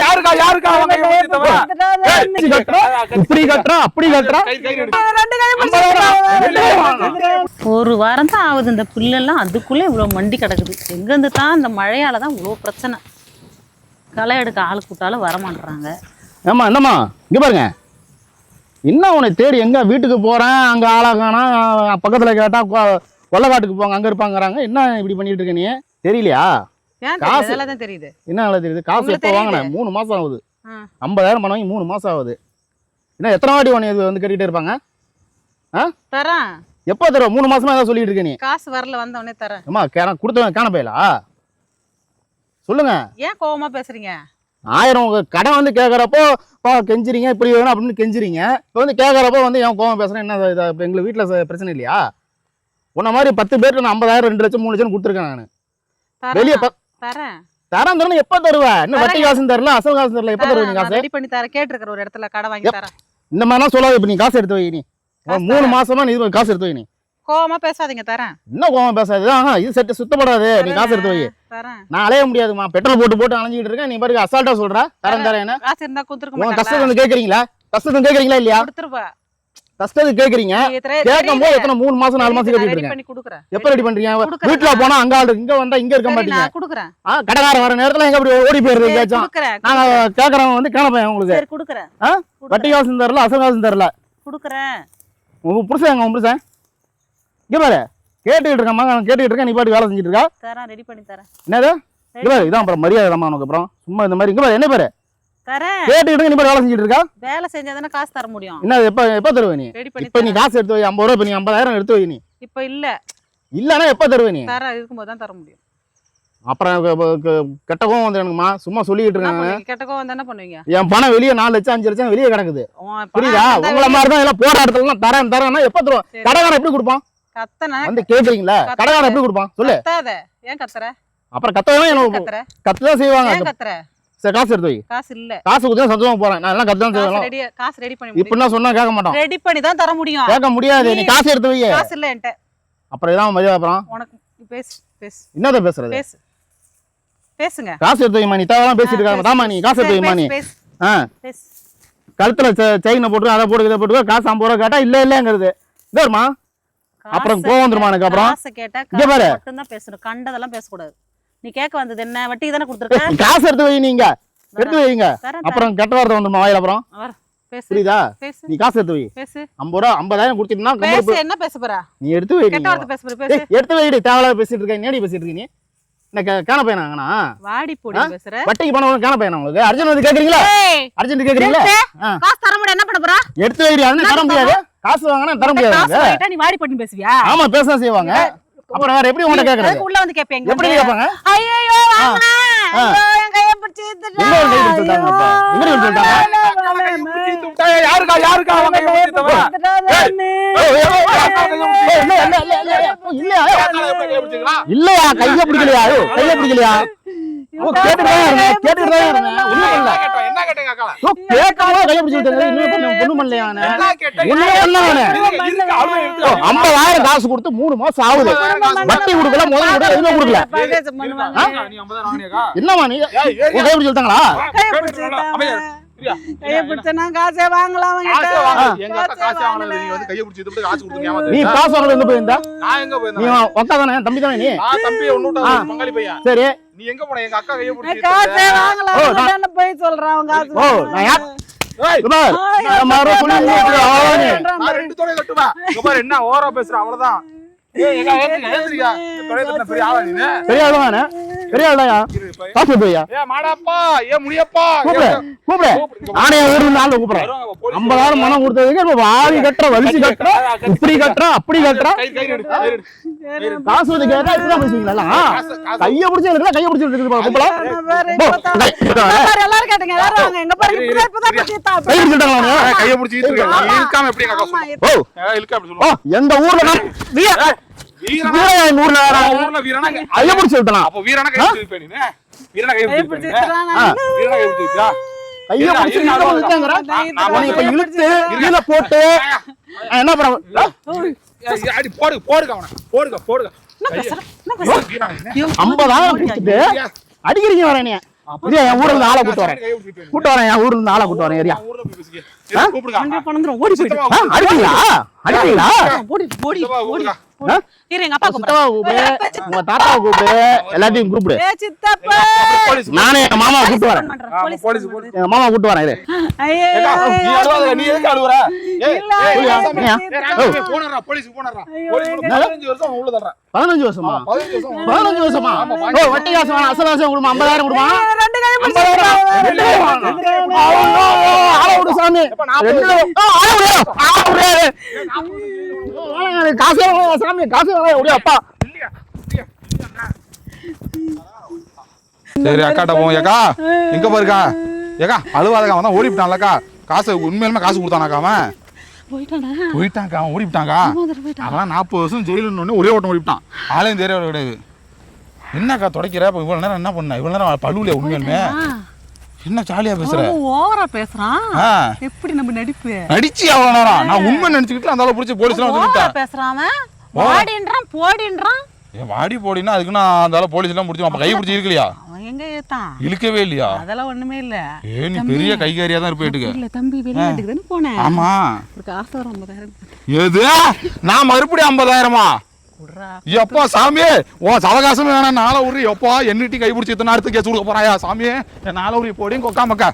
யாருக்கா. இப்படி கட்டுறா? அப்படி கட்டுறா. ஒரு வாரம் தான் ஆகுது இந்த புல்லெல்லாம். அதுக்குள்ளே இவ்வளோ மண்டி கிடக்குது. எங்கேருந்து தான் இந்த மழையால தான் இவ்வளோ பிரச்சனை? களை எடுக்க ஆள் கூட்டாலும் வரமாட்றாங்க ஏம்மா என்னம்மா? இங்க பாருங்க. என்ன உன்னை தேடி எங்க வீட்டுக்கு போறேன்? அங்க ஆளா காணா பக்கத்துல கேட்டா கொ- கொல்லைக்காட்டுக்கு போங்க அங்க இருப்பாங்கறாங்க. என்ன இப்படி பண்ணிட்டு இருக்க நீ? தெரியலையா? காசு. தெரியல தான் தெரியுது. என்ன தெரியுது? காசு எப்போ வாங்கினேன். மூணு மாசம் ஆகுது. ஐம்பதாயிரம் பணம் வாங்கி மூணு மாசம் ஆகுது. என்ன எத்தனை வாட்டி இது வந்து கேட்டுட்டே இருப்பாங்க? தரேன். எப்போ மூணு மாசமா ஏதாவது சொல்லிட்டு இருக்க நீ? காசு வரல வந்த உடனே தரேன். அம்மா கேன கொடுத்தவன் காண போயலா சொல்லுங்க. ஏன் கோவமா பேசுறீங்க? ஆயிரம் உங்க கடன் வந்து கேட்குறப்போ கெஞ்சுறீங்க இப்படி வேணும் அப்படின்னு கெஞ்சுறீங்க. இப்போ வந்து கேட்குறப்போ வந்து ஏன் கோவம் பேசுறேன்? என்ன இப்போ வீட்டில் பிரச்சனை இல்லையா? உன்ன மாதிரி பத்து பேருக்கு நான் ஐம்பதாயிரம் ரெண்டு லட்சம் மூணு லட்சம் கொடுத்துருக்கேன் நான். வெளியே தரேன். தரம் தரணும் எப்போ தருவேன் இன்னும் வட்டி காசும் தரல அசல் காசும் தரல எப்போ தருவீங்க காசு? ரெடி பண்ணி தரேன். கேட்டிருக்கிற ஒரு இடத்துல கடை வாங்கி தரேன். இந்த மாதிரிலாம் சொல்லாத இப்போ நீ காசு எடுத்து வை நீ. மூணு. மாசமா நீ இது காசு எடுத்து வை நீ. கோவமா பேசாதீங்க தரேன். என்ன கோவம் பேசாது? இது செட்டு சுத்தப்படாது. நீ காசு எடுத்து வை. நான் அலைய முடியாதுமா. பெட்ரோல் போட்டு போட்டு அலைஞ்சிட்டு இருக்கேன். நீ பாருங்க அசால்ட்டா சொல்ற. தரேன் தரேன் காசு இருந்தா கொடுத்துருக்க மாட்டாங்களா வந்து கேட்குறீங்களா கஷ்டத்தை கேட்குறீங்களா இல்லையா? கொடுத்துருப்பா கஷ்டத்தை கேட்குறீங்க கேட்கும் போது எத்தனை மூணு மாசம் நாலு மாசம் கேட்டுட்டு இருக்கேன் எப்ப ரெடி பண்றீங்க. வீட்டுல போனா அங்க ஆளு இங்க வந்தா இங்க இருக்க மாட்டீங்க. கடைக்காரன் வர நேரத்துல எங்க அப்படி ஓடி போயிருது கொடுக்குறேன் நாங்க கேக்குறவன் வந்து கேனப்பேன் உங்களுக்கு? வட்டி காசும் தரல அசல் காசும் தரல. கொடுக்குறேன். உங்க புருஷன் எங்க உங்க புருஷன்? இங்க பாரு. கேட்டுக்கிட்டு இருக்கேன் மகன் கேட்டுக்கிட்டு இருக்கேன் நீ பாட்டு வேலை செஞ்சுட்டு இருக்கா? தரேன் ரெடி பண்ணி தரேன். என்னது? இங்க பாரு இதான் அப்புறம் மரியாதை தான் உனக்கு அப்புறம். சும்மா இந்த மாதிரி இங்க பாரு என்ன பாரு? தரேன். கேட்டுக்கிட்டு நீ வேலை செஞ்சுட்டு இருக்கா? வேலை செஞ்சா தானே காசு தர முடியும். என்ன எப்ப எப்ப தருவ நீ? இப்ப காசு எடுத்து வை ஐம்பது ரூபா இப்ப நீ ஐம்பதாயிரம் எடுத்து வை நீ. இப்ப இல்ல. இல்லன்னா எப்ப தருவ நீ? தர இருக்கும்போது தான் தர முடியும். அப்புறம் க- க- க- கெட்ட கோவம் வந்து எனக்குமா சும்மா சொல்லிக்கிட்டு இருக்காங்க பண்ணுவீங்க? கெட்ட கோவம் என்ன பண்ணுவீங்க? என் பணம் வெளியே நாலு லட்சம் அஞ்சு லட்சம் வெளியே கிடக்குது. புரியுதா? வந்தா உங்களை மாதிரி தான் எல்லாம் போற இடத்துல தரேன் தரேன்னா எப்ப தருவோம். கடைக்காரன் எப்படி கொடுப்பான்? கத்தன வந்து கேக்குறீங்களா. கடைக்காரன் எப்படி கொடுப்பான்? சொல்லு. கத்தாத. ஏன் கத்துற? அப்புறம் எனக்கு கத்துற. கத்துதான் செய்வாங்க. ஏன் கத்துற? சரி காசு எடுத்து வை. காசு இல்ல. காசு கொடுத்தா சந்தோஷமா போறேன். நான் எல்லாம் கத்துதான் செய்வேன் ரெடி காசு ரெடி பண்ணி இப்படின்னா சொன்னா கேட்க மாட்டோம் ரெடி பண்ணி தான் தர முடியும். கேட்க முடியாது. நீ காசு எடுத்து வை காசு இல்ல என்கிட்ட. அப்புறம் இதான் மரியாதை அப்புறம். உனக்கு பேசு பேசு. என்னத பேசுறது? பேசு. பேசுங்க. காசு எடுத்து வைமா நீ. தேவையெல்லாம் பேசிட்டு இருக்காங்க தாமா நீ. காசு எடுத்து வைமா நீ. ஆ. கழுத்துல செயினை போட்டு அதை போட்டு இதை போட்டு காசு ஐம்பது ரூபா கேட்டா இல்ல இல்லங்கிறது. இந்த வருமா அப்புறம் கோவம் வந்துருமா எனக்கு அப்புறம்? கேட்டா இங்க பாரு. பேசணும். கண்டதெல்லாம் பேசக்கூடாது. நீ கேட்க வந்தது என்ன? வட்டி தானே கொடுத்துருக்க? காசு எடுத்து வை நீங்க. எடுத்து வைங்க. அப்புறம் கெட்ட வார்த்தை வந்துருமா வாயில அப்புறம். புரியுதா? நீ காசு எடுத்து வை. ஐம்பது ரூபா ஐம்பதாயிரம் பேசு. என்ன பேச போற? நீ எடுத்து வை கெட்ட. வார்த்தை பேச போற எடுத்து வைடி தேவையில்லாத பேசிட்டு இருக்க நேடி பேசிட்டு இருக்க நீ? காண பையனாங்கண்ணா வாடி போடி பேசுற. வட்டிக்கு பணம் காண பையனா உங்களுக்கு? அர்ஜென்ட் வந்து கேக்குறீங்களா? அர்ஜென்ட் கேக்குறீங்களா. காசு தர முடியாது. என்ன பண்ண போற? எடுத்து வைடி தர முடியாது. காசு வாங்கினா தர முடியாது. நீ வாடி பண்ணி பேசுவியா? ஆமா பேச செய்வாங்க. அப்புறம் வேற எப்படி உங்கள்ட்ட கேக்குறது? அதுக்கு உள்ள வந்து கேப்பீங்க? எப்படி கேட்பாங்க ஐயோ வாங்கலாம் ஐயோ, என் கையை பிடிச்சு இழுத்துட்டா. எங்க ஒரு கை பிடிச்சிட்டாங்க அப்பா. எங்க கை பிடிச்சிட்டாங்க அவன் கையை பிடிச்சி இழுத்து விட்டா, யாருக்கா யாருக்கா? பிடிச்சி தவறா? இல்லையா? கைய பிடிக்கலையா? ஐயோ, கைய பிடிக்கலையா? ஐம்பதாயிரம் காசு கொடுத்து மூணு மாசம் ஆகுது. வட்டி கொடுக்கல. முதல் கொடுக்கல எதுவுமே கொடுக்கல. இருங்க, இருங்க, நீ 50 வாங்கினியாக்கா? என்னமா நீ? ஏய், ஏய், உன் கை பிடிச்சு விட்டாங்களா? கையை கேட்டு பிடிச்சு இருக்கா? அமைதியா இரு. சரியா? கையை பிடிச்சா நான் காசே வாங்கலாம் நீ? காசு வாங்கல எங்க போயிருந்தா? நான் எங்க நீ போயிருந்தேன்? ஒக்கா தானே தம்பி தானே நீ. சரி. நீ எங்க போன? எங்க அக்கா கையை பிடிச்சி காசே ஓ, நான்- போய் சொல்றான் அவன் காசு ஓ நான் யார்? ஏய், நீ ஆவானே. ரெண்டு என்ன ஓவரா பேசுற அவ்வளவுதான். ஏய், எங்க ஏத்துக்க, ஏத்துறியா? இந்த தொடைய கட்டுன பெரிய ஆளா நீனு? பெரிய ஆளு பெரிய ஆளுயா இரு, இப்ப. காசு போய்யா மாடாப்பா ஏ முடியப்பா கூப்பிடு கூப்பிடு. நானே ஊர்ல நாள் கூப்பிடுறேன். ஐம்பதாயிரம் மனம் கொடுத்ததுக்கு இப்ப வாரி கட்டுற வலிச்சு கட்டுற இப்படி கட்டுற அப்படி கட்டுற. கை கை எடு, கை எடு. காசு வந்து கேட்டா இப்படிதான் பேசுவீங்களா. கைய பிடிச்சி எடுக்கல கைய பிடிச்சி எடுக்குது கும்பலா எல்லாரும் கேட்டீங்க எல்லாரும் வாங்க. எங்க கையை பிடிச்சி இழுக்காம எப்படி ஓ. எந்த ஊர்ல போட்டு நான் என்ன பண்ண ஏய், அடி போடு போடுங்க அவனை. போடுங்க போடுங்க ஐம்பதாயிரம் கொடுத்துட்டு அடிக்கிறீங்க வரேன் இல்லையா என் ஊர்ல இருந்து ஆளை கூட்டு வரேன். கூட்டு வரேன் என் ஊர்ல இருந்து ஆளை கூட்டு வரேன் ஏரியா. ஓடி போயிடு. ஆ, அடிப்பீங்களா அடிப்பீங்களா ஓடி, ஓடி, ஓடி. இரு, எங்க அப்பா கூப்பிடுறேன். சித்தப்பாவை கூப்பிடு உங்க தாத்தாவை கூப்பிடு எல்லாத்தையும் கூப்பிடு சித்தப்பா. நானே எங்க மாமாவை கூப்பிட்டு வரேன் போலீஸ் போலீஸ். எங்க மாமா கூப்பிட்டு வரேன் ஐயோ, நீ அழுவாத, நீ எதுக்கு அழுவுற? ஏய், போலீஸ் பதினஞ்சு வருஷம் அவன் உள்ள தள்ளுறான். பதினஞ்சு வருஷமா ஓ வட்டி காசு வேணாம் அசல் காசு கொடுமா ஐம்பதாயிரம் கொடுமா ரெண்டு பிடிச்சு கை வேணாம். ஐயோ, ஆளை விடு சாமி ரெண்டு கை- ஆ, ஆளை விடு, ஆளை விடு. வேணாங்க, காசே சாமி காசே விடு அப்பா? சரி அக்காட்ட போவோம். ஏக்கா எங்க பாருக்கா ஏக்கா அழுவாதக்கா அவன் தான் ஓடிவிட்டான்லக்கா. காசு உண்மையிலுமே காசு கொடுத்தானாக்கா அவன்? போயிட்டானா? போயிட்டான்க்கா அவன் ஓடிவிட்டான்க்கா. அவன் நாற்பது வருஷம் ஜெயிலுன்னு ஒரே ஓட்டம் ஓடிவிட்டான். ஆளையும் தெரிய கிடையாது. என்னக்கா துடைக்கிற? இப்போ இவ்வளோ நேரம் என்ன பண்ண? இவ்வளோ நேரம் பழுவில்லையா உண்மையிலுமே? என்ன ஜாலியா பேசுற? ஓவரா பேசுறான். எப்படி நம்ம நடிப்பு? நடிச்சு நேரம்? நான் உண்மை நினச்சிக்கிட்டு அந்த அளவு பிடிச்சி போலீஸ்லாம் வந்து விட்டேன் பேசுறான் வாடின்றான் போடின்றான். ஏன் வாடி போடினா அதுக்கு நான் அந்த அளவு போலீஸ்லாம் பிடிச்சி அப்போ கை பிடிச்சி இருக்கலையா எங்க ஏத்தான் இழுக்கவே இல்லையா? அதெல்லாம் ஒண்ணுமே இல்ல. ஏ நீ பெரிய கைகாரியா தான் இருப்பேட்டுக்கு இல்ல தம்பி வெளிநாட்டுக்கு தானே போனேன். ஆமா. ஒரு காசு வரும் ஐம்பதாயிரம். எது? நான் மறுபடியும் ஐம்பதாயிரமா? எப்பா சாமி ஓ சவகாசம் வேணாம் நாளை உரி எப்பா என்னிட்டி கை பிடிச்சி இத்தனை நேரத்துக்கு கேஸ் கொடுக்க போறாயா? சாமி என் நாளை உரி போடியும் கொக்கா மக்கா.